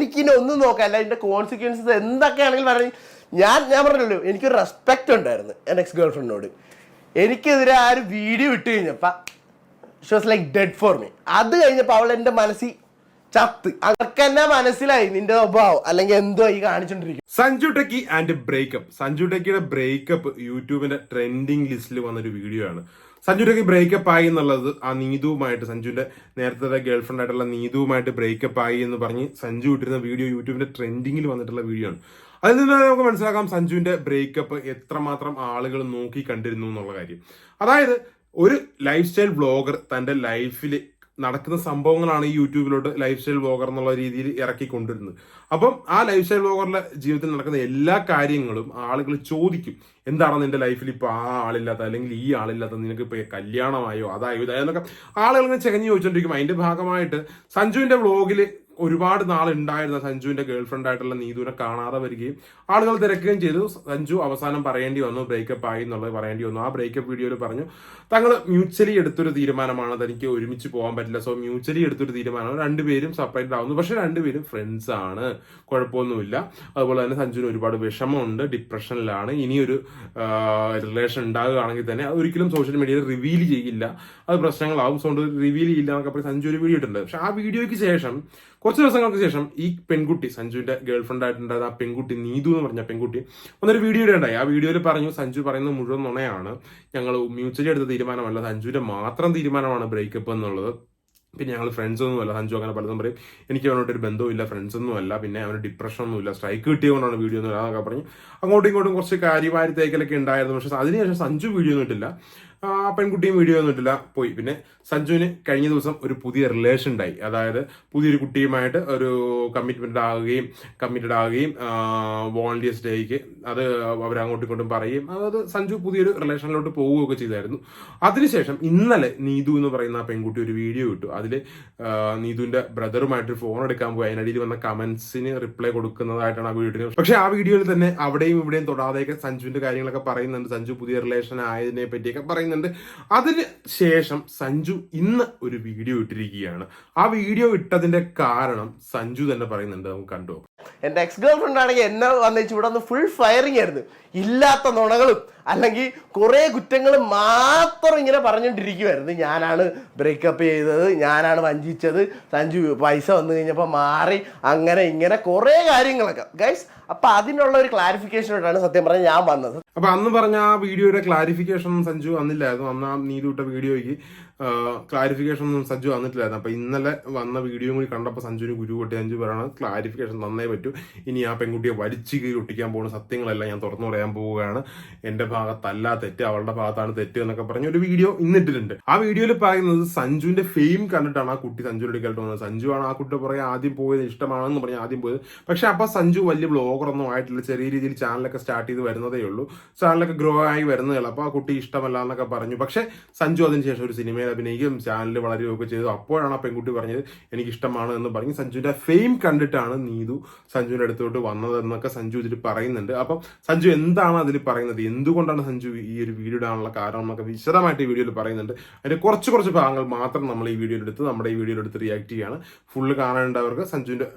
എനിക്കിനി ഒന്നും നോക്കാല്ല അതിന്റെ കോൺസിക്വൻസസ് എന്തൊക്കെയാണെങ്കിൽ പറഞ്ഞു ഞാൻ ഞാൻ പറഞ്ഞല്ലോ എനിക്കൊരു റെസ്പെക്റ്റ് ഉണ്ടായിരുന്നു എന്റെ എക്സ് ഗേൾ ഫ്രണ്ടിനോട് എനിക്കെതിരെ ആ ഒരു വീഡിയോ ഇട്ട് കഴിഞ്ഞപ്പോൾ she was like dead for me അത് കഴിഞ്ഞപ്പോൾ അവൾ എന്റെ മനസ്സിൽ ചത്ത്. അതൊക്കെ എന്നാ മനസ്സിലായി നിന്റെ സ്വഭാവം. അല്ലെങ്കിൽ എന്തോ ഈ കാണിച്ചോണ്ടിരിക്കും Sanju techie and breakup. Sanju ടെക്കിയുടെ breakup യൂട്യൂബിന്റെ ട്രെൻഡിങ് ലിസ്റ്റിൽ വന്നൊരു വീഡിയോ ആണ്. സഞ്ജു ടെക്കി ബ്രേക്കപ്പ് ആയി എന്നുള്ളത് ആ നീതുവുമായിട്ട് സഞ്ജുവിന്റെ നേരത്തെ ഗേൾഫ്രണ്ട് ആയിട്ടുള്ള നീതുവുമായിട്ട് ബ്രേക്കപ്പ് ആയി എന്ന് പറഞ്ഞ് സഞ്ജു ഇട്ടിരുന്ന വീഡിയോ യൂട്യൂബിന്റെ ട്രെൻഡിങ്ങിൽ വന്നിട്ടുള്ള വീഡിയോ ആണ്. അതിൽ നിന്ന് നമുക്ക് മനസ്സിലാക്കാം സഞ്ജുവിന്റെ ബ്രേക്കപ്പ് എത്രമാത്രം ആളുകൾ നോക്കി കണ്ടിരുന്നു എന്നുള്ള കാര്യം. അതായത് ഒരു ലൈഫ് സ്റ്റൈൽ ബ്ലോഗർ തന്റെ ലൈഫിൽ നടക്കുന്ന സംഭവങ്ങളാണ് ഈ യൂട്യൂബിലോട്ട് ലൈഫ് സ്റ്റൈൽ ബ്ലോഗർ എന്നുള്ള രീതിയിൽ ഇറക്കി കൊണ്ടിരുന്നത് അപ്പം ആ ലൈഫ് സ്റ്റൈൽ ബ്ലോഗറുടെ ജീവിതത്തിൽ നടക്കുന്ന എല്ലാ കാര്യങ്ങളും ആളുകൾ ചോദിക്കും. എന്താണ് നിന്റെ ലൈഫിൽ ഇപ്പൊ ആ ആളില്ലാത്ത അല്ലെങ്കിൽ ഈ ആളില്ലാത്ത നിനക്ക് ഇപ്പൊ കല്യാണമായോ? അതായോ? ഇതായോ? എന്നൊക്കെ ആളുകൾ ഇങ്ങനെ ചെകഞ്ഞ് ചോദിച്ചോണ്ടിരിക്കും. അതിന്റെ ഭാഗമായിട്ട് സഞ്ജുവിന്റെ വ്ളോഗിൽ ഒരുപാട് നാൾ ഉണ്ടായിരുന്ന സഞ്ജുവിന്റെ ഗേൾഫ്രണ്ട് ആയിട്ടുള്ള നീതുവിനെ കാണാതെ വരികയും ആളുകൾ തിരക്കുകയും ചെയ്തു. സഞ്ജു അവസാനം പറയേണ്ടി വന്നു ബ്രേക്കപ്പ് ആയി എന്നുള്ളത് പറയേണ്ടി വന്നു. ആ ബ്രേക്കപ്പ് വീഡിയോയിൽ പറഞ്ഞു തങ്ങൾ മ്യൂച്വലി എടുത്തൊരു തീരുമാനമാണ്. തനിക്ക് ഒരുമിച്ച് പോകാൻ പറ്റില്ല. സോ മ്യൂച്വലി എടുത്തൊരു തീരുമാനമാണ്. രണ്ടുപേരും സെപ്പറേറ്റ് ആവുന്നു. പക്ഷെ രണ്ടുപേരും ഫ്രണ്ട്സ് ആണ്. കുഴപ്പമൊന്നുമില്ല. അതുപോലെ തന്നെ സഞ്ജുവിന് ഒരുപാട് വിഷമമുണ്ട്. ഡിപ്രഷനിലാണ് ഇനിയൊരു റിലേഷൻ ഉണ്ടാകുകയാണെങ്കിൽ തന്നെ ഒരിക്കലും സോഷ്യൽ മീഡിയയിൽ റിവീൽ ചെയ്യില്ല. അത് പ്രശ്നങ്ങളാവും. സോ റിവീൽ ചെയ്യില്ല എന്നൊക്കെ പറഞ്ഞ് സഞ്ജു ഒരു വീഡിയോ ഇട്ടുണ്ട് പക്ഷെ ആ വീഡിയോയ്ക്ക് ശേഷം കുറച്ച് ദിവസങ്ങൾക്ക് ശേഷം ഈ പെൺകുട്ടി സഞ്ജുവിന്റെ ഗേൾഫ്രണ്ട് ആയിട്ടുണ്ടായത് ആ പെൺകുട്ടി നീതു എന്ന് പറഞ്ഞ പെൺകുട്ടി ഒന്നൊരു വീഡിയോ ഉണ്ടായി ആ വീഡിയോയിൽ പറഞ്ഞു സഞ്ജു പറയുന്നത് മുഴുവൻ നുണയാണ്. ഞങ്ങൾ മ്യൂച്വലി എടുത്ത തീരുമാനമല്ല. സഞ്ജുവിന്റെ മാത്രം തീരുമാനമാണ് ബ്രേക്കപ്പ് എന്നുള്ളത്. പിന്നെ ഞങ്ങൾ ഫ്രണ്ട്സ് ഒന്നുമല്ല സഞ്ജു അങ്ങനെ പലതും പറയും. എനിക്ക് അവനോട്ട് ഒരു ബന്ധവുമില്ല ഫ്രണ്ട്സ് ഒന്നുമല്ല പിന്നെ അവന് ഡിപ്രഷൻ ഒന്നുമില്ല സ്ട്രൈക്ക് കിട്ടിയതുകൊണ്ടാണ് വീഡിയോ ഒന്നും ഇല്ലാന്നൊക്കെ പറഞ്ഞു. അങ്ങോട്ടും ഇങ്ങോട്ടും കുറച്ച് കാര്യമായ തേക്കലൊക്കെ ഉണ്ടായിരുന്നു. പക്ഷെ അതിനുശേഷം സഞ്ജു വീഡിയോ ഒന്നും ഇട്ടില്ല. ആ പെൺകുട്ടിയും വീഡിയോ ഒന്നും ഇട്ടില്ല. പോയി. പിന്നെ സഞ്ജുവിന് കഴിഞ്ഞ ദിവസം ഒരു പുതിയ റിലേഷൻ ഉണ്ടായി. അതായത് പുതിയൊരു കുട്ടിയുമായിട്ട് ഒരു കമ്മിറ്റ്മെന്റ് ആകുകയും കമ്മിറ്റഡ് ആകുകയും വോളണ്ടിയേഴ്സ് ഡേക്ക് അത് അവരങ്ങോട്ടും ഇങ്ങോട്ടും പറയും അതായത് സഞ്ജു പുതിയൊരു റിലേഷനിലോട്ട് പോവുകയൊക്കെ ചെയ്തായിരുന്നു. അതിനുശേഷം ഇന്നലെ നീതു എന്ന് പറയുന്ന ആ പെൺകുട്ടി ഒരു വീഡിയോ ഇട്ടു. അതിൽ നീതുവിന്റെ ബ്രദറുമായിട്ട് ഫോൺ എടുക്കാൻ പോയി. അതിനിടയിൽ വന്ന കമന്റ്സിന് റിപ്ലൈ കൊടുക്കുന്നതായിട്ടാണ് ആ വീഡിയോ പക്ഷേ ആ വീഡിയോയിൽ തന്നെ അവിടെയും ഇവിടെയും തൊടാതെയൊക്കെ സഞ്ജുവിന്റെ കാര്യങ്ങളൊക്കെ പറയുന്നുണ്ട്. സഞ്ജു പുതിയ റിലേഷൻ ആയതിനെ പറ്റിയൊക്കെ പറയുന്നുണ്ട്. അതിന് ശേഷം സഞ്ജു ഇന്ന് ഒരു വീഡിയോ ഇട്ടിരിക്കുകയാണ്. ആ വീഡിയോ ഇട്ടതിന്റെ കാരണം സഞ്ജു തന്നെ പറയുന്നുണ്ട് നമുക്ക് കണ്ടു എന്റെ എക്സ് ഗേൾ ഫ്രണ്ട് ആണെങ്കിൽ എന്നെ വന്നേച്ച് ഇവിടെ ഫുൾ ഫയറിംഗ് ആയിരുന്നു. ഇല്ലാത്ത നുണകളും അല്ലെങ്കിൽ കുറേ കുറ്റങ്ങളും മാത്രം ഇങ്ങനെ പറഞ്ഞുകൊണ്ടിരിക്കുമായിരുന്നു ഞാനാണ് ബ്രേക്കപ്പ് ചെയ്തത് ഞാനാണ് വഞ്ചിച്ചത് സഞ്ജു പൈസ വന്നു കഴിഞ്ഞപ്പോൾ മാറി അങ്ങനെ ഇങ്ങനെ കുറേ കാര്യങ്ങളൊക്കെ. ഗൈസ് അപ്പം അതിനുള്ള ഒരു ക്ലാരിഫിക്കേഷനോടാണ് സത്യം പറഞ്ഞാൽ ഞാൻ വന്നത്. അപ്പൊ അന്ന് പറഞ്ഞ ആ വീഡിയോയുടെ ക്ലാരിഫിക്കേഷൻ സഞ്ജു വന്നില്ലായിരുന്നു. അന്ന് ആ നീതി വിട്ട വീഡിയോയ്ക്ക് ക്ലാരിഫിക്കേഷൻ ഒന്നും സഞ്ജു വന്നിട്ടില്ലായിരുന്നു. അപ്പൊ ഇന്നലെ വന്ന വീഡിയോ കൂടി കണ്ടപ്പോൾ സഞ്ജുവിന് ഗുരു കൊട്ടി സഞ്ജു പറയണം ക്ലാരിഫിക്കേഷൻ തന്നേ പറ്റൂ. ഇനി ആ പെൺകുട്ടിയെ വലിച്ചു കീഴ് ഒട്ടിക്കാൻ പോകുന്ന സത്യങ്ങളെല്ലാം ഞാൻ തുറന്നു പറയാൻ പോവുകയാണ്. എന്റെ ഭാഗത്തല്ല തെറ്റ് അവളുടെ ഭാഗത്താണ് തെറ്റ് എന്നൊക്കെ പറഞ്ഞ ഒരു വീഡിയോ ഇന്നിട്ടിട്ടുണ്ട്. ആ വീഡിയോയിൽ പറയുന്നത് സഞ്ജുവിന്റെ ഫെയിം കണ്ടിട്ടാണ് ആ കുട്ടി സഞ്ജുവിന്റെ അടുക്കലോട്ട് വന്നത്. സഞ്ജു ആണ് ആ കുട്ടി പറയാൻ ആദ്യം പോയത് ഇഷ്ടമാണെന്ന് പറഞ്ഞ് ആദ്യം പോയത്. പക്ഷെ അപ്പൊ സഞ്ജു വലിയ ബ്ലോഗറൊന്നും ആയിട്ടില്ല. ചെറിയ രീതിയിൽ ചാനലൊക്കെ സ്റ്റാർട്ട് ചെയ്ത് വരുന്നതേ ഉള്ളൂ. ചാനലൊക്കെ ഗ്രോ ആയി വരുന്നതേ ഉള്ളൂ. അപ്പൊ ആ കുട്ടി ഇഷ്ടമല്ല എന്നൊക്കെ പറഞ്ഞു. പക്ഷെ സഞ്ജു അതിനുശേഷം ഒരു സിനിമയിൽ അഭിനയിക്കും ചാനലിൽ വളരുകയൊക്കെ ചെയ്തു. അപ്പോഴാണ് ആ പെൺകുട്ടി പറഞ്ഞത് എനിക്ക് ഇഷ്ടമാണ് എന്ന് പറഞ്ഞ് സഞ്ജുവിന്റെ ഫെയിം കണ്ടിട്ടാണ് നീതു സഞ്ജുവിന്റെ അടുത്തോട്ട് വന്നതെന്നൊക്കെ സഞ്ജു ഇതിൽ പറയുന്നുണ്ട്. അപ്പം സഞ്ജു എന്താണ് അതിൽ പറയുന്നത്? എന്തുകൊണ്ടാണ് സഞ്ജു ഈ ഒരു വീഡിയോ ഇടാനുള്ള കാരണം എന്നൊക്കെ വിശദമായിട്ട് ഈ വീഡിയോയിൽ പറയുന്നുണ്ട്. അതിന്റെ കുറച്ച് കുറച്ച് ഭാഗങ്ങൾ മാത്രം നമ്മൾ ഈ വീഡിയോയിൽ എടുത്ത് നമ്മുടെ ഈ വീഡിയോയിൽ എടുത്ത് റിയാക്ട് ചെയ്യാണ്. ഫുള്ള് കാണേണ്ടവർക്ക് സഞ്ജുവിന്റെ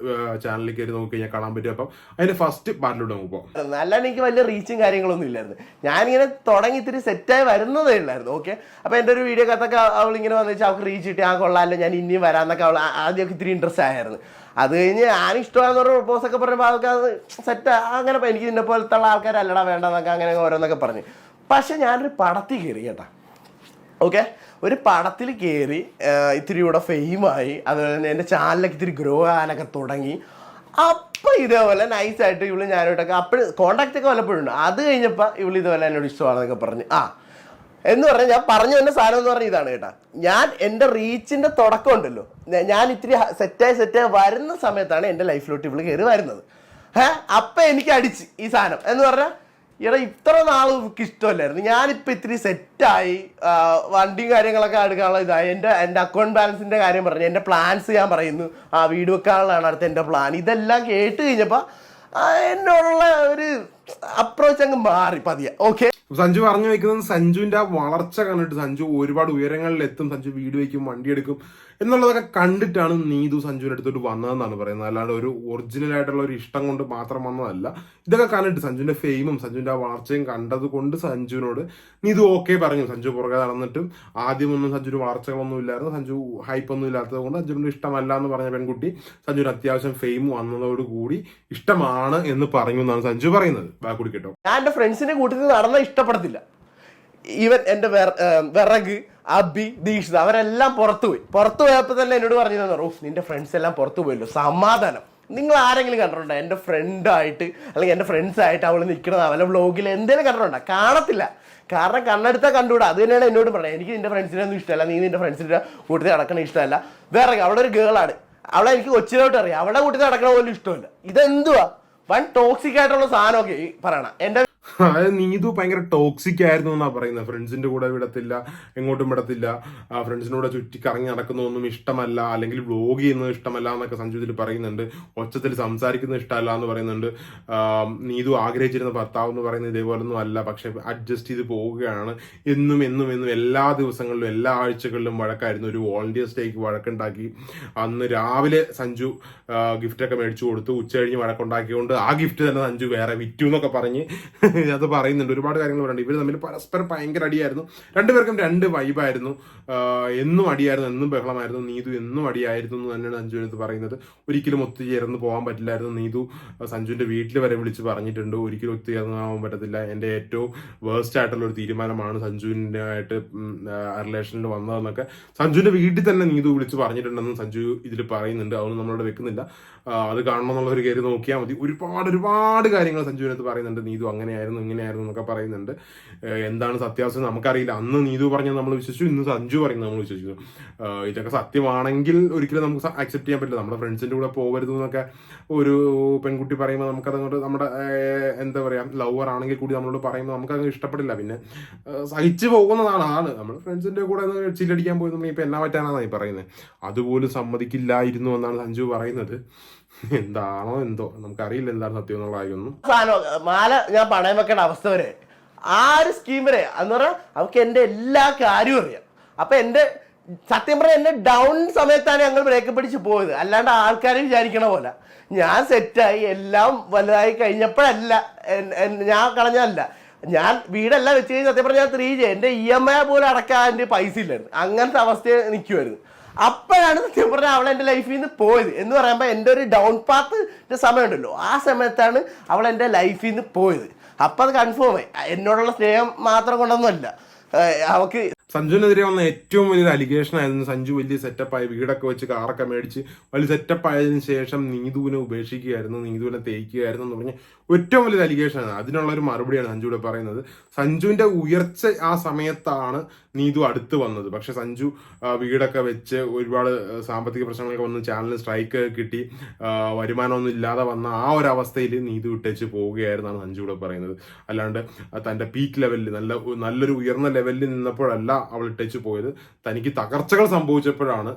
ചാനലിൽ കയറി നോക്കി കഴിഞ്ഞാൽ കാണാൻ പറ്റും. അപ്പം അതിന്റെ ഫസ്റ്റ് പാർട്ടിലൂടെ പോകാം അല്ലാണ്ട് എനിക്ക് വലിയ റീച്ചും കാര്യങ്ങളൊന്നും ഇല്ലായിരുന്നു. ഞാനിങ്ങനെ തുടങ്ങി ഇത്തിരി സെറ്റായി വരുന്നതേ ഉള്ളായിരുന്നു. ഓക്കെ അപ്പൊ എന്റെ ഒരു വീഡിയോ കത്തൊക്കെ അവൾ ഇങ്ങനെ വന്നു വെച്ചാൽ അവൾക്ക് റീച്ച് കിട്ടി. ആ കൊള്ളാമല്ലോ ഞാൻ ഇനിയും വരാന്നൊക്കെ അവൾ ആദ്യമൊക്കെ ഇത്തിരി ഇൻട്രസ്റ്റ് ആയിരുന്നു. അത് കഴിഞ്ഞ് ഞാൻ ഇഷ്ടമാണെന്ന് പറഞ്ഞ പ്രപ്പോസ് ഒക്കെ പറയുമ്പോൾ ആൾക്കാർ സെറ്റ് അങ്ങനെ എനിക്ക് ഇതിനെ പോലത്തെ ഉള്ള ആൾക്കാരല്ലടാ വേണ്ടെന്നൊക്കെ അങ്ങനെ ഓരോന്നൊക്കെ പറഞ്ഞു. പക്ഷെ ഞാനൊരു പടത്തിൽ കയറി കേട്ടാ. ഓക്കെ ഒരു പടത്തിൽ കയറി ഇത്തിരി കൂടെ ഫെയിമായി അതുപോലെ തന്നെ എന്റെ ചാനലൊക്കെ ഇത്തിരി ഗ്രോ ആകാനൊക്കെ തുടങ്ങി. അപ്പം ഇതേപോലെ നൈസായിട്ട് ഇവൾ ഞാനോട്ടൊക്കെ അപ്പോഴും കോണ്ടാക്റ്റ് ഒക്കെ വല്ലപ്പോഴും ഉണ്ട്? അത് കഴിഞ്ഞപ്പോൾ ഇവൾ ഇതുപോലെ എന്നോട് ഇഷ്ടമാണെന്നൊക്കെ പറഞ്ഞ്. ആ എന്ന് പറഞ്ഞാൽ ഞാൻ പറഞ്ഞു തന്നെ സാധനം എന്ന് പറഞ്ഞ ഇതാണ് കേട്ടാ. ഞാൻ എന്റെ റീച്ചിന്റെ തുടക്കം ഉണ്ടല്ലോ. ഞാൻ ഇത്തിരി സെറ്റായി സെറ്റായി വരുന്ന സമയത്താണ് എന്റെ ലൈഫിലോട്ട് ഇവൾ കയറി വരുന്നത്. ഏ അപ്പം എനിക്ക് അടിച്ച് ഈ സാധനം. എന്ന് പറഞ്ഞാൽ ഇവിടെ ഇത്ര നാൾ ഇവർക്ക് ഇഷ്ടമല്ലായിരുന്നു. ഞാനിപ്പോൾ ഇത്തിരി സെറ്റായി വണ്ടിയും കാര്യങ്ങളൊക്കെ എടുക്കാനുള്ള ഇതായി. എന്റെ എന്റെ അക്കൗണ്ട് ബാലൻസിന്റെ കാര്യം പറഞ്ഞു എന്റെ പ്ലാൻസ് ഞാൻ പറയുന്നു. ആ വീട് വെക്കാനുള്ളതാണ് അടുത്ത എന്റെ പ്ലാൻ ഇതെല്ലാം കേട്ട് കഴിഞ്ഞപ്പോൾ എന്നോടുള്ള ഒരു അപ്രോച്ച് അങ്ങ് മാറി പതിയെ. ഓക്കെ സഞ്ജു പറഞ്ഞു വെക്കുന്നത് സഞ്ജുവിന്റെ ആ വളർച്ച കണ്ടിട്ട് സഞ്ജു ഒരുപാട് ഉയരങ്ങളിൽ എത്തും സഞ്ജു വീട് വയ്ക്കും വണ്ടി എടുക്കും. എന്നുള്ളതൊക്കെ കണ്ടിട്ടാണ് നീതു സഞ്ജുവിന്റെ അടുത്തോട്ട് വന്നതെന്നാണ് പറയുന്നത്. അല്ലാണ്ട് ഒരു ഒറിജിനൽ ആയിട്ടുള്ള ഒരു ഇഷ്ടം കൊണ്ട് മാത്രം വന്നതല്ല. ഇതൊക്കെ കണ്ടിട്ട് സഞ്ജുവിന്റെ ഫെയിമും സഞ്ജുവിന്റെ ആ വളർച്ചയും കണ്ടത് കൊണ്ട് സഞ്ജുവിനോട് നീതു ഓക്കെ പറഞ്ഞു. സഞ്ജു പുറകെ നടന്നിട്ടും ആദ്യമൊന്നും സഞ്ജുവിന് വളർച്ചകളൊന്നും ഇല്ലായിരുന്നു. സഞ്ജു ഹൈപ്പ് ഒന്നും ഇല്ലാത്തത് കൊണ്ട് സഞ്ജുവിന് ഇഷ്ടമല്ല എന്ന് പറഞ്ഞ പെൺകുട്ടി സഞ്ജുവിന് അത്യാവശ്യം ഫെയിം വന്നതോടുകൂടി ഇഷ്ടമാണ് എന്ന് പറഞ്ഞു എന്നാണ് സഞ്ജു പറയുന്നത്. ബാക്കുടി കേട്ടോ ഞാൻ എന്റെ ഫ്രണ്ട്സിന്റെ കൂട്ടത്തിൽ നടന്ന ഇഷ്ടപ്പെടത്തില്ല. ഈവൻ ഏർ വിറക് അബി ദീക്ഷിത് അവരെല്ലാം പുറത്തു പോയി. പുറത്തു പോയപ്പോൾ തന്നെ എന്നോട് പറഞ്ഞു ഓ നിന്റെ ഫ്രണ്ട്സ് എല്ലാം പുറത്തു പോയല്ലോ. സമാധാനം. നിങ്ങൾ ആരെങ്കിലും കണ്ടിട്ടുണ്ടോ? എന്റെ ഫ്രണ്ടായിട്ട് അല്ലെങ്കിൽ എന്റെ ഫ്രണ്ട്സ് ആയിട്ട് അവൾ നിൽക്കുന്നത് അവളെ വ്ളോഗിൽ എന്തെങ്കിലും കണ്ടിട്ടുണ്ടോ? കാണത്തില്ല. കാരണം കണ്ണെടുത്താൽ കണ്ടുകൂടാ. അത് തന്നെയാണ് എന്നോട് പറയുന്നത് എനിക്ക് നിന്റെ ഫ്രണ്ട്സിനെ ഒന്നും ഇഷ്ടമല്ല. നീ നിന്റെ ഫ്രണ്ട്സിന്റെ കൂട്ടത്തിൽ നടക്കണ ഇഷ്ടമല്ല. വേറെ അവളെ ഒരു ഗേളാണ് അവളെ എനിക്ക് കൊച്ചിലോട്ട് അറിയാം. അവളെ കൂട്ടത്തിൽ നടക്കണ പോലും ഇഷ്ടമല്ല. ഇതെന്തുവാ? വൺ ടോക്സിക് ആയിട്ടുള്ള സാധനമൊക്കെ പറയണ. എന്റെ അതായത് നീതു ഭയങ്കര ടോക്സിക് ആയിരുന്നു എന്നാ പറയുന്നത് ഫ്രണ്ട്സിന്റെ കൂടെ വിടത്തില്ല എങ്ങോട്ടും വിടത്തില്ല. കൂടെ ചുറ്റി കറങ്ങി നടക്കുന്നതൊന്നും ഇഷ്ടമല്ല അല്ലെങ്കിൽ വ്ലോഗ് ചെയ്യുന്നത് ഇഷ്ടമല്ല എന്നൊക്കെ സഞ്ജു ഇതിൽ പറയുന്നുണ്ട്. ഒച്ചത്തിൽ സംസാരിക്കുന്നത് ഇഷ്ടമല്ല എന്ന് പറയുന്നുണ്ട് നീതു ആഗ്രഹിച്ചിരുന്ന ഭർത്താവ് എന്ന് പറയുന്നത് ഇതേപോലൊന്നും അല്ല പക്ഷെ അഡ്ജസ്റ്റ് ചെയ്ത് പോവുകയാണ്. എന്നും എന്നും എന്നും എല്ലാ ദിവസങ്ങളിലും എല്ലാ ആഴ്ചകളിലും വഴക്കായിരുന്നു. ഒരു വോളണ്ടിയേഴ്സ് ഡേക്ക് വഴക്കുണ്ടാക്കി. അന്ന് രാവിലെ സഞ്ജു ഗിഫ്റ്റൊക്കെ മേടിച്ചു കൊടുത്തു. ഉച്ച കഴിഞ്ഞ് വഴക്കുണ്ടാക്കിയോണ്ട് ആ ഗിഫ്റ്റ് തന്നെ സഞ്ജു വേറെ വിറ്റു എന്നൊക്കെ പറഞ്ഞ് അത് പറയുന്നുണ്ട്. ഒരുപാട് കാര്യങ്ങൾ പറയുന്നുണ്ട്. ഇവർ തമ്മിൽ പരസ്പരം ഭയങ്കര അടിയായിരുന്നു. രണ്ടുപേർക്കും രണ്ട് വൈബായിരുന്നു. എന്നും അടിയായിരുന്നു എന്നും ബഹളമായിരുന്നു. നീതു എന്നും അടിയായിരുന്നു എന്ന് തന്നെയാണ് സഞ്ജുവിനടുത്ത് പറയുന്നത്. ഒരിക്കലും ഒത്തുചേർന്ന് പോകാൻ പറ്റില്ലായിരുന്നു നീതു. സഞ്ജുവിന്റെ വീട്ടിൽ വരെ വിളിച്ച് പറഞ്ഞിട്ടുണ്ട്. ഒരിക്കലും ഒത്തുചേർന്ന് പോകാൻ പറ്റത്തില്ല. എന്റെ ഏറ്റവും വേസ്റ്റ് ആയിട്ടുള്ള ഒരു തീരുമാനമാണ് സഞ്ജുവിന്റെ ആയിട്ട് റിലേഷനിൽ വന്നതെന്നൊക്കെ സഞ്ജുവിന്റെ വീട്ടിൽ തന്നെ നീതു വിളിച്ച് പറഞ്ഞിട്ടുണ്ടെന്ന് സഞ്ജു ഇതിൽ പറയുന്നുണ്ട്. അതൊന്നും നമ്മളോട് വെക്കുന്നില്ല. അത് കാണണം ഒരു കയറി നോക്കിയാൽ മതി. ഒരുപാട് ഒരുപാട് കാര്യങ്ങൾ സഞ്ജുവിനകത്ത് പറയുന്നുണ്ട്. നീതു അങ്ങനെയായിരുന്നു ഇങ്ങനെയായിരുന്നു എന്നൊക്കെ പറയുന്നുണ്ട്. എന്താണ് സത്യാവസ്ഥ നമുക്കറിയില്ല. അന്ന് നീതു പറഞ്ഞത് നമ്മൾ വിശ്വസിച്ചു ഇന്ന് സഞ്ജു പറയുന്നത് നമ്മൾ വിശ്വസിച്ചു ഇതൊക്കെ സത്യമാണെങ്കിൽ ഒരിക്കലും നമുക്ക് അക്സെപ്റ്റ് ചെയ്യാൻ പറ്റില്ല. നമ്മുടെ ഫ്രണ്ട്സിന്റെ കൂടെ പോകരുത് എന്നൊക്കെ ഒരു പെൺകുട്ടി പറയുമ്പോൾ നമുക്കതങ്ങോട്ട് നമ്മുടെ എന്താ പറയുക ലവർ ആണെങ്കിൽ കൂടി നമ്മളോട് പറയുമ്പോൾ നമുക്കത് ഇഷ്ടപ്പെടില്ല. പിന്നെ സഹിച്ചു പോകുന്നതാണ് ആണ്. നമ്മൾ ഫ്രണ്ട്സിന്റെ കൂടെ ഒന്ന് ചില്ലടിക്കാൻ പോയി നമ്മൾ ഇപ്പം എന്നാ പറ്റാനാണ് ഈ പറയുന്നത് അതുപോലും സമ്മതിക്കില്ലായിരുന്നു എന്നാണ് സഞ്ജു പറയുന്നത്. എന്താണോ എന്തോ. നമുക്കറിയില്ല എന്താണ് സത്യം എന്നുള്ള കാര്യമൊന്നും സാധനം മാല ഞാൻ പണയം വെക്കേണ്ട അവസ്ഥ വരെ. ആ ഒരു സ്കീം വരെ. എന്ന് പറഞ്ഞാൽ അവർക്ക് എന്റെ എല്ലാ കാര്യവും അറിയാം. അപ്പൊ എന്റെ സത്യം പറഞ്ഞാൽ എന്നെ ഡൗൺ സമയത്താണ് ഞങ്ങൾ ബ്രേക്ക് പിടിച്ച് പോയത്. അല്ലാണ്ട് ആൾക്കാരെ വിചാരിക്കണ പോലെ. ഞാൻ സെറ്റായി എല്ലാം വലുതായി കഴിഞ്ഞപ്പോഴല്ല ഞാൻ കളഞ്ഞല്ല ഞാൻ വീടെല്ലാം വെച്ച് കഴിഞ്ഞാൽ സത്യം പറഞ്ഞാൽ ത്രീ ജെ എന്റെ ഇ എം ഐ പോലും അടക്കാൻ എന്റെ പൈസ ഇല്ലായിരുന്നു. അങ്ങനത്തെ അവസ്ഥയെ നിൽക്കുമായിരുന്നു അപ്പോഴാണ് സത്യം പറഞ്ഞാൽ അവൾ എന്റെ ലൈഫിൽ നിന്ന് പോയത്. എന്ന് പറയുമ്പോൾ എന്റെ ഒരു ഡൗൺ പാത്ത് സമയമുണ്ടല്ലോ. ആ സമയത്താണ് അവൾ എന്റെ ലൈഫിൽ നിന്ന് പോയത്. അപ്പം അത് കൺഫേം ആയി. എന്നോടുള്ള സ്നേഹം മാത്രം കൊണ്ടൊന്നുമല്ല. അവക്ക് സഞ്ജുവിനെതിരെ വന്ന ഏറ്റവും വലിയൊരു അലിഗേഷൻ ആയിരുന്നു സഞ്ജു വലിയ സെറ്റപ്പ് ആയി. വീടൊക്കെ വെച്ച് കാറൊക്കെ മേടിച്ച് വലിയ സെറ്റപ്പ് ആയതിനു ശേഷം നീതുവിനെ ഉപേക്ഷിക്കുകയായിരുന്നു. നീതുവിനെ തേക്കുകയായിരുന്നു എന്ന് പറഞ്ഞ ഏറ്റവും വലിയൊരു അലിഗേഷൻ ആണ്. അതിനുള്ള ഒരു മറുപടിയാണ് സഞ്ജുവിടെ പറയുന്നത്. സഞ്ജുവിന്റെ ഉയർച്ച ആ സമയത്താണ് നീതു അടുത്ത് വന്നത്. പക്ഷെ സഞ്ജു വീടൊക്കെ വെച്ച് ഒരുപാട് സാമ്പത്തിക പ്രശ്നങ്ങളൊക്കെ വന്ന് ചാനലിന് സ്ട്രൈക്ക് കിട്ടി. വരുമാനമൊന്നും ഇല്ലാതെ വന്ന ആ ഒരു അവസ്ഥയിൽ നീതു വിട്ടേച്ച് പോവുകയായിരുന്നാണ് സഞ്ജു ഇവിടെ പറയുന്നത്. അല്ലാണ്ട് തന്റെ പീക്ക് ലെവലിൽ നല്ല നല്ലൊരു ഉയർന്ന ലെവലിൽ നിന്നപ്പോഴല്ല അവൾ ഇട്ടേച്ച് പോയത്. തനിക്ക് തകർച്ചകൾ സംഭവിച്ചപ്പോഴാണ്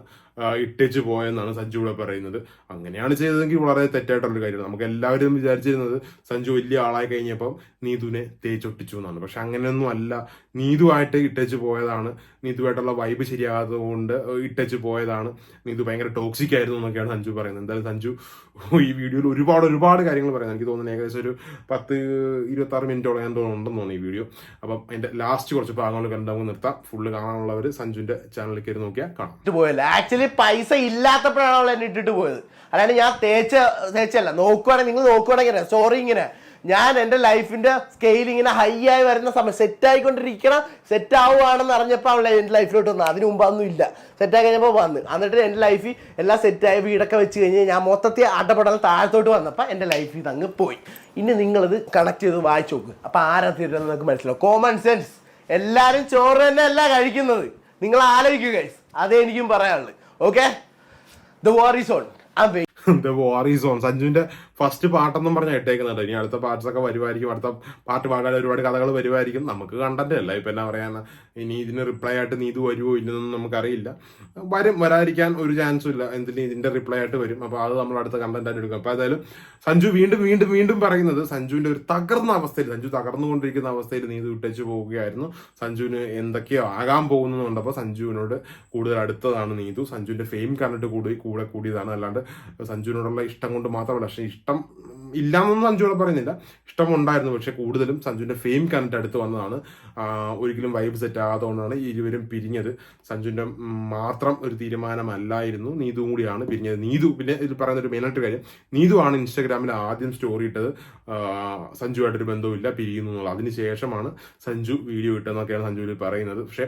ഇട്ടേച്ച് പോയെന്നാണ് സഞ്ജു ഇവിടെ പറയുന്നത്. അങ്ങനെയാണ് ചെയ്തതെങ്കിൽ വളരെ തെറ്റായിട്ടുള്ള കാര്യമാണ്. നമുക്ക് എല്ലാവരും വിചാരിച്ചിരുന്നത് സഞ്ജു വലിയ ആളായി കഴിഞ്ഞപ്പം നീതുവിനെ തേച്ചൊട്ടിച്ചു എന്നാണ്. പക്ഷെ അങ്ങനെയൊന്നും അല്ല. നീതുവായിട്ട് ഇട്ടേച്ച് പോയതാണ്. നീതുവായിട്ടുള്ള വൈബ് ശരിയാകാത്തത് കൊണ്ട് ഇട്ടേച്ച് പോയതാണ്. നീതു ഭയങ്കര ടോക്സിക് ആയിരുന്നു എന്നൊക്കെയാണ് സഞ്ജു പറയുന്നത്. എന്തായാലും സഞ്ജു ഈ വീഡിയോയിൽ ഒരുപാട് ഒരുപാട് കാര്യങ്ങൾ പറയുന്നത് എനിക്ക് തോന്നുന്നു ഏകദേശം ഒരു പത്ത് ഇരുപത്തി ആറ് മിനിറ്റോളം ഞാൻ തോന്നുന്നുണ്ടെന്ന് തോന്നുന്നു ഈ വീഡിയോ അപ്പം അതിന്റെ ലാസ്റ്റ് കുറച്ച് ഭാഗങ്ങൾ കണ്ട് നിർത്താം. ഫുള്ള് കാണാനുള്ളവർ സഞ്ജുവിന്റെ ചാനലിൽ കയറി നോക്കിയാൽ കാണാം. ഇട്ട് പൈസ ഇല്ലാത്തപ്പോഴാണ് അവൾ എന്നെ ഇട്ടിട്ട് പോയത്. അല്ലാണ്ട് ഞാൻ തേച്ച തേച്ചല്ല നോക്കുവാണെങ്കിൽ നിങ്ങൾ നോക്കുവാണെങ്കിൽ സോറി ഇങ്ങനെ. ഞാൻ എന്റെ ലൈഫിന്റെ സ്കെയിൽ ഇങ്ങനെ ഹൈ ആയി വരുന്ന സമയം സെറ്റ് ആയിക്കൊണ്ടിരിക്കണം. സെറ്റ് ആവുകയാണെന്ന് അറിഞ്ഞപ്പോൾ അവൾ എന്റെ ലൈഫിലോട്ട് വന്നു. അതിന് മുമ്പ് ഒന്നും ഇല്ല. സെറ്റ് ആയി കഴിഞ്ഞപ്പോൾ വന്ന്. എന്നിട്ട് എന്റെ ലൈഫ് എല്ലാം സെറ്റായി വീടൊക്കെ വെച്ച് കഴിഞ്ഞ് ഞാൻ മൊത്തത്തിൽ അടപടൽ താഴത്തോട്ട് വന്നപ്പോൾ എന്റെ ലൈഫ് ഇത് അങ്ങ് പോയി. ഇനി നിങ്ങളിത് കണക്ട് ചെയ്ത് വായിച്ചു നോക്ക്. അപ്പോൾ ആരാ തീരുന്നത് നിങ്ങൾക്ക് മനസ്സിലാവും. കോമൺ സെൻസ് എല്ലാവരും ചോറ് തന്നെ അല്ല കഴിക്കുന്നത്. നിങ്ങൾ ആലോചിക്കുക അതേ എനിക്കും പറയാനുള്ളത്. Okay the war is on the war is on സഞ്ജുവിന്റെ ഫസ്റ്റ് പാട്ടെന്നും പറഞ്ഞ ഇട്ടേക്കുന്നുണ്ട്. ഇനി അടുത്ത പാർട്സ് ഒക്കെ വരുമായിരിക്കും അടുത്ത പാട്ട് പാടാൻ ഒരുപാട് കഥകൾ വരുമായിരിക്കും നമുക്ക് കണ്ടന്റ് അല്ല. ഇപ്പൊ എന്നാ പറയാ ഇനി ഇതിന് റിപ്ലൈ ആയിട്ട് നീതു വരുമോ ഇല്ലെന്നൊന്നും നമുക്കറിയില്ല. വരും വരാതിരിക്കാൻ ഒരു ചാൻസും ഇല്ല. എന്തിനും ഇതിന്റെ റിപ്ലൈ ആയിട്ട് വരും. അപ്പൊ അത് നമ്മൾ അടുത്ത കണ്ടന്റ് ആയിട്ട് എടുക്കും. അപ്പൊ ഏതായാലും സഞ്ജു വീണ്ടും വീണ്ടും വീണ്ടും പറയുന്നത് സഞ്ജുവിന്റെ ഒരു തകർന്ന അവസ്ഥയിൽ സഞ്ജു തകർന്നുകൊണ്ടിരിക്കുന്ന അവസ്ഥയിൽ നീതു ഇത് വിട്ടേച്ച് പോവുകയായിരുന്നു. സഞ്ജുവിന് എന്തൊക്കെയോ ആകാൻ പോകുന്നുണ്ടപ്പോൾ സഞ്ജുവിനോട് കൂടുതൽ അടുത്തതാണ് നീതു. സഞ്ജുവിന്റെ ഫെയിം കണ്ടിട്ട് കൂടി കൂടെ കൂടിയതാണ്. അല്ലാണ്ട് സഞ്ജുവിനോടുള്ള ഇഷ്ടം കൊണ്ട് മാത്രമല്ല പക്ഷേ ഇഷ്ടം ഇല്ലാന്നൊന്നും സഞ്ജുവിടെ പറയുന്നില്ല. ഇഷ്ടമുണ്ടായിരുന്നു പക്ഷെ കൂടുതലും സഞ്ജുവിന്റെ ഫെയിം കണ്ടിട്ട് അടുത്ത് വന്നതാണ്. ഒരിക്കലും വൈബ് സെറ്റ് ആകാത്തതുകൊണ്ടാണ് ഇരുവരും പിരിഞ്ഞത്. സഞ്ജുവിന്റെ മാത്രം ഒരു തീരുമാനമല്ലായിരുന്നു നീതുവും കൂടിയാണ് പിരിഞ്ഞത്. നീതു പിന്നെ ഇതിൽ പറയുന്ന ഒരു മെയിനായിട്ട് കാര്യം നീതു ആണ് ഇൻസ്റ്റാഗ്രാമിൽ ആദ്യം സ്റ്റോറി ഇട്ടത്. സഞ്ജുവായിട്ടൊരു ബന്ധവുമില്ല പിരിയുന്നു എന്നുള്ളത്. അതിനുശേഷമാണ് സഞ്ജു വീഡിയോ ഇട്ടതെന്നൊക്കെയാണ് സഞ്ജുവിൽ പറയുന്നത്. പക്ഷേ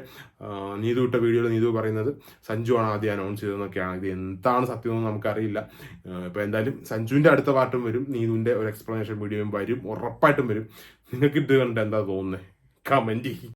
നീതു ഇട്ട വീഡിയോയിൽ നീതു പറയുന്നത് സഞ്ജു ആണ് ആദ്യം അനൗൺസ് ചെയ്തതെന്നൊക്കെയാണ്. ഇത് എന്താണ് സത്യം എന്ന് നമുക്കറിയില്ല. ഇപ്പൊ എന്തായാലും സഞ്ജുവിന്റെ അടുത്ത പാട്ടും വരും. നീതുവിന്റെ ഒരു എക്സ്പ്ലനേഷൻ വീഡിയോയും വരും. ഉറപ്പായിട്ടും വരും. നിങ്ങൾക്ക് ഇത് കണ്ട് എന്താ തോന്നുന്നത് കമന്റ്